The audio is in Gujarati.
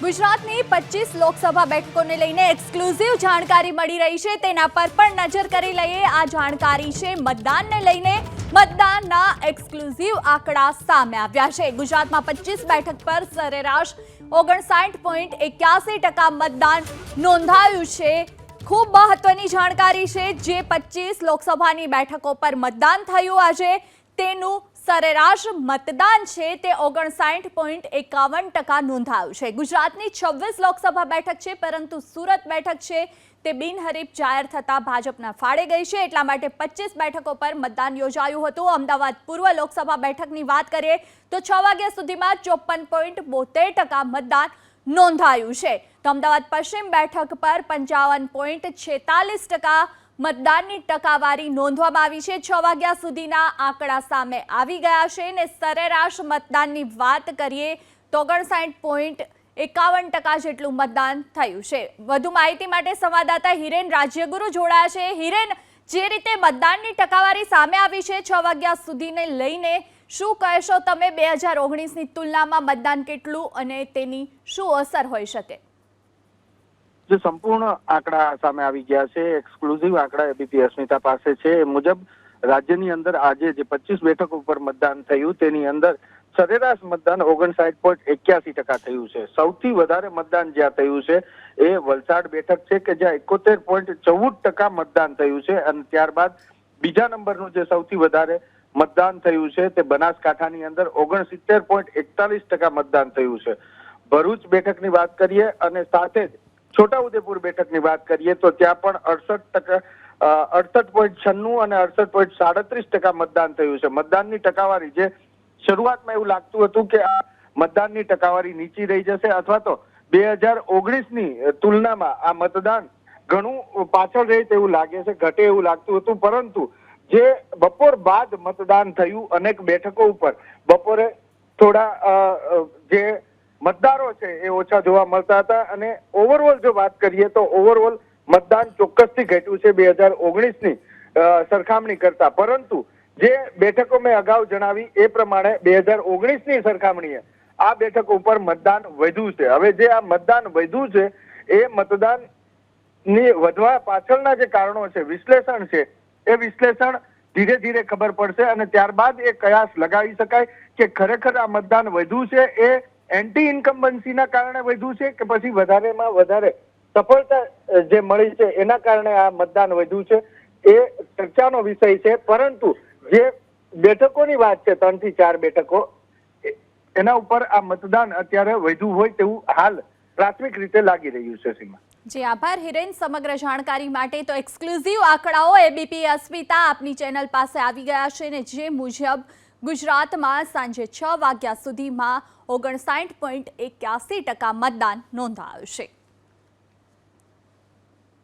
ગુજરાતની પચીસ લોકસભા બેઠકોને લઈને એક્સક્લુઝિવ જાણકારી મળી રહી છે. તેના પર પણ નજર કરી લઈએ. આ જાણકારી છે મતદાનને લઈને. મતદાનના એક્સક્લુઝિવ આંકડા સામે આવ્યા છે. ગુજરાતમાં પચીસ બેઠક પર સરેરાશ ઓગણસાઠ પોઈન્ટ એક્યાસી ટકા મતદાન નોંધાયું છે. ખૂબ મહત્વની જાણકારી છે જે પચીસ લોકસભાની બેઠકો પર મતદાન થયું આજે. તેનું સરેરાશ મતદાન છે તે ઓગણસાઠ પોઈન્ટ એકાવન ટકા નોંધાયું છે. ગુજરાતની છવ્વીસ લોકસભા બેઠક છે, પરંતુ સુરત બેઠક છે તે બિનહરીફ જાહેર થતાં ભાજપના ફાળે ગઈ છે. એટલા માટે પચીસ બેઠકો પર મતદાન યોજાયું હતું. અમદાવાદ પૂર્વ લોકસભા બેઠકની વાત કરીએ તો છ વાગ્યા સુધીમાં ચોપન પોઈન્ટ બોતેર ટકા મતદાન નોંધાયું છે. તો અમદાવાદ પશ્ચિમ બેઠક પર પંચાવન પોઈન્ટ છેતાલીસ ટકા મતદાનની ટકાવારી નોંધવામાં આવી છે. છ વાગ્યા સુધીના આંકડા સામે આવી ગયા છે ને સરેરાશ મતદાનની વાત કરીએ તો ઓગણસાઠ પોઈન્ટ એકાવન ટકા જેટલું મતદાન થયું છે. વધુ માહિતી માટે સંવાદદાતા હિરેન રાજ્યગુરુ જોડાયા છે. હિરેન, જે રીતે મતદાનની ટકાવારી સામે આવી છે છ વાગ્યા સુધીને લઈને શું કહેશો તમે? બે હજાર ઓગણીસની તુલનામાં મતદાન કેટલું અને તેની શું અસર હોઈ શકે? જે સંપૂર્ણ આંકડા સામે આવી ગયા છે એક્સક્લુઝિવ આંકડા એબીપી અસ્મિતા પાસે છે. એ મુજબ રાજ્યની અંદર આજે જે પચીસ બેઠક ઉપર મતદાન થયું, તેની અંદર સરેરાશ મતદાન ઓગણસાઠ પોઈન્ટ એક્યાસી ટકા થયું છે. સૌથી વધારે મતદાન જ્યાં થયું છે, એ વલસાડ બેઠક છે કે જ્યાં એકોતેર પોઈન્ટ ચૌદ ટકા મતદાન થયું છે અને ત્યારબાદ બીજા નંબરનું જે સૌથી વધારે મતદાન થયું છે, તે બનાસકાંઠાની અંદર ઓગણસિત્તેર પોઈન્ટ એકતાલીસ ટકા મતદાન થયું છે. ભરૂચ બેઠકની વાત કરીએ અને સાથે જ છોટાઉદેપુર બેઠકની વાત કરીએ તો ત્યાં પણ અડસઠ ટકા અડસઠ પોઈન્ટ છન્નું અને અડસઠ પોઈન્ટ સાડત્રીસ ટકા મતદાન થયું છે. મતદાનની ટકાવારી જે શરૂઆતમાં એવું લાગતું હતું કે આ મતદાનની ટકાવારી નીચી રહી જશે અથવા તો બે હજાર ઓગણીસની તુલનામાં આ મતદાન ઘણું પાછળ રહે તેવું લાગે છે, ઘટે એવું લાગતું હતું. પરંતુ જે બપોર બાદ મતદાન થયું અનેક બેઠકો ઉપર, બપોરે થોડા જે મતદારો છે એ ઓછા જોવા મળતા હતા અને ઓવરઓલ જો વાત કરીએ તો ઓવરઓલ મતદાન ચોક્કસથી ઘટ્યું છે બે હજાર ઓગણીસની સરખામણી કરતા. પરંતુ જે બેઠકો મેં અગાઉ જણાવી એ પ્રમાણે બે હજાર ઓગણીસની સરખામણીએ આ બેઠક ઉપર મતદાન વધ્યું છે. હવે જે આ મતદાન વધ્યું છે એ મતદાનની વધવા પાછળના જે કારણો છે, વિશ્લેષણ છે, એ વિશ્લેષણ ધીરે ધીરે ખબર પડશે અને ત્યારબાદ એ કયાસ લગાવી શકાય કે ખરેખર આ મતદાન વધ્યું છે એ એન્ટી ઇન્કમ્બન્સીના કારણે વધ્યું છે કે પછી વધારેમાં વધારે સફળતા જે મળી છે એના કારણે આ મતદાન વધ્યું છે. એ ચર્ચાનો વિષય છે, પરંતુ જે બેઠકોની વાત છે, ત્રણથી ચાર બેઠકો એના ઉપર આ મતદાન અત્યારે વધ્યું હોય તેવું હાલ પ્રાથમિક રીતે લાગી રહ્યું છે સીમા જી, આભાર, હિરેન. સમગ્ર જાણકારી માટે તો એક્સક્લુઝિવ આંકડાઓ એબીપી અસ્મિતા આપની ચેનલ પાસે આવી ગયા છે ને જે મુજબ ગુજરાતમાં સાંજે છ વાગ્યા સુધીમાં ઓગણસાઠ પોઈન્ટ એક્યાસી ટકા મતદાન નોંધાયું છે.